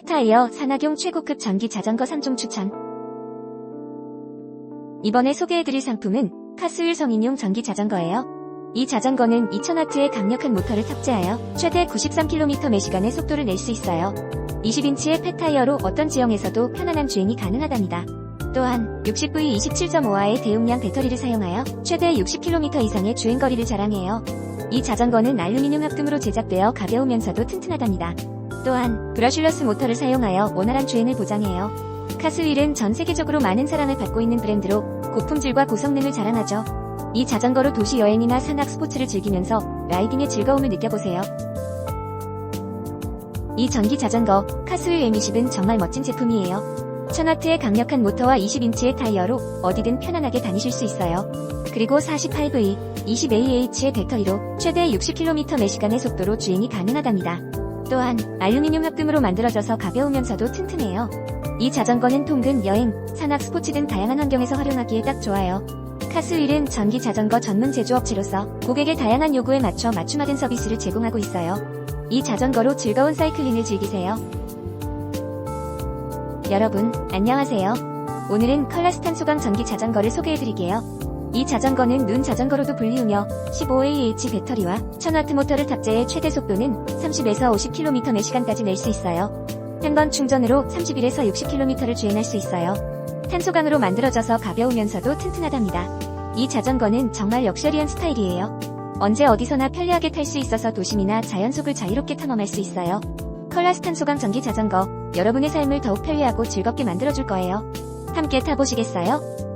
펫타이어 산악용 최고급 전기 자전거 3종 추천. 이번에 소개해드릴 상품은 카스윌 성인용 전기 자전거예요. 이 자전거는 2000W의 강력한 모터를 탑재하여 최대 93km 매 시간의 속도를 낼 수 있어요. 20인치의 펫타이어로 어떤 지형에서도 편안한 주행이 가능하답니다. 또한 60V 27.5화의 대용량 배터리를 사용하여 최대 60km 이상의 주행거리를 자랑해요. 이 자전거는 알루미늄 합금으로 제작되어 가벼우면서도 튼튼하답니다. 또한 브러슐러스 모터를 사용하여 원활한 주행을 보장해요. 카스윌은 전 세계적으로 많은 사랑을 받고 있는 브랜드로 고품질과 고성능을 자랑하죠. 이 자전거로 도시 여행이나 산악 스포츠를 즐기면서 라이딩의 즐거움을 느껴보세요. 이 전기 자전거 카스윌 M20은 정말 멋진 제품이에요. 1000W의 강력한 모터와 20인치의 타이어로 어디든 편안하게 다니실 수 있어요. 그리고 48V, 20AH의 배터리로 최대 60km 매 시간의 속도로 주행이 가능하답니다. 또한 알루미늄 합금으로 만들어져서 가벼우면서도 튼튼해요. 이 자전거는 통근, 여행, 산악, 스포츠 등 다양한 환경에서 활용하기에 딱 좋아요. 카스윌은 전기 자전거 전문 제조업체로서 고객의 다양한 요구에 맞춰 맞춤화된 서비스를 제공하고 있어요. 이 자전거로 즐거운 사이클링을 즐기세요. 여러분, 안녕하세요. 오늘은 컬러스탄 소강 전기 자전거를 소개해드릴게요. 이 자전거는 눈 자전거로도 불리우며 15AH 배터리와 1000W 모터를 탑재해 최대 속도는 30에서 50km 매 시간까지 낼 수 있어요. 한 번 충전으로 31에서 60km를 주행할 수 있어요. 탄소강으로 만들어져서 가벼우면서도 튼튼하답니다. 이 자전거는 정말 럭셔리한 스타일이에요. 언제 어디서나 편리하게 탈 수 있어서 도심이나 자연 속을 자유롭게 탐험할 수 있어요. 컬라스 탄 소강 전기 자전거, 여러분의 삶을 더욱 편리하고 즐겁게 만들어줄 거예요. 함께 타보시겠어요?